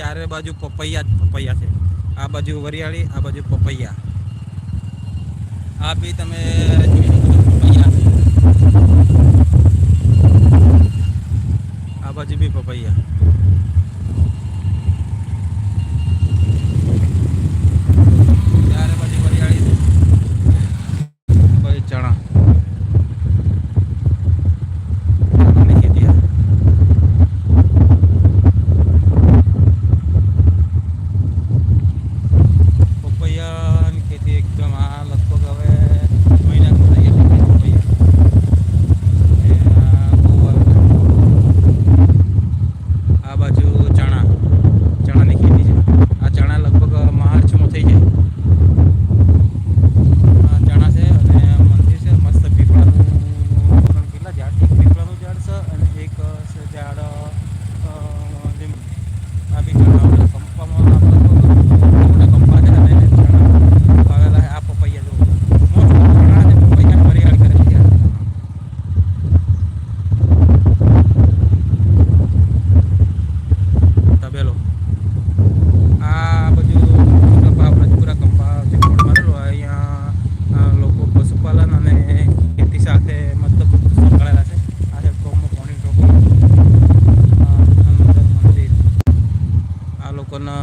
ચારે બાજુ પપૈયા જ પપૈયા છે. આ બાજુ વરિયાળી, આ બાજુ પપૈયા. આ બી તમે આ બાજુ બી પપૈયા. 干嘛 ako na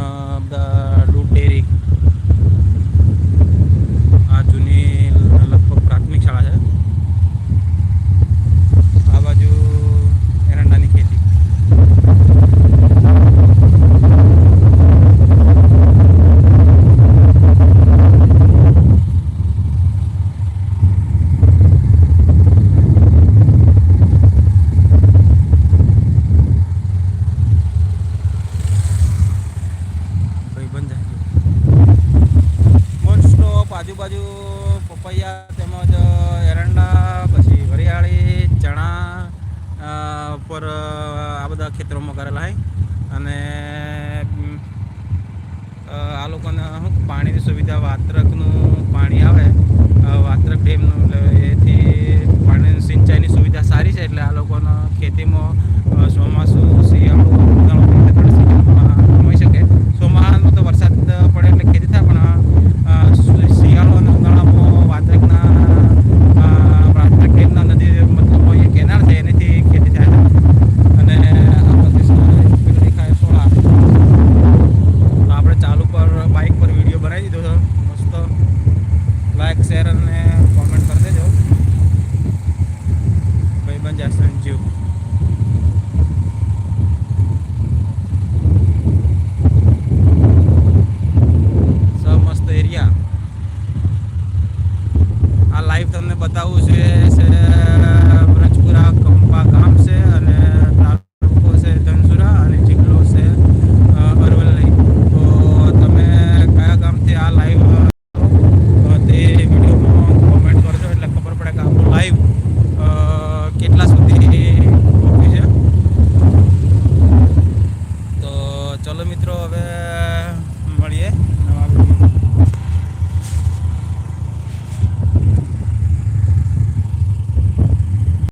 ખેતરોમાં કરેલા હોય અને આ લોકોને શું પાણીની સુવિધા વાત્રકનું પાણી આવે. વાત્રક ડેમનું, એટલે એથી પાણી સિંચાઈની સુવિધા સારી છે, એટલે આ લોકોના ખેતીમાં ચોમાસું, શિયાળું લાઈવ તમને બતાવવું છે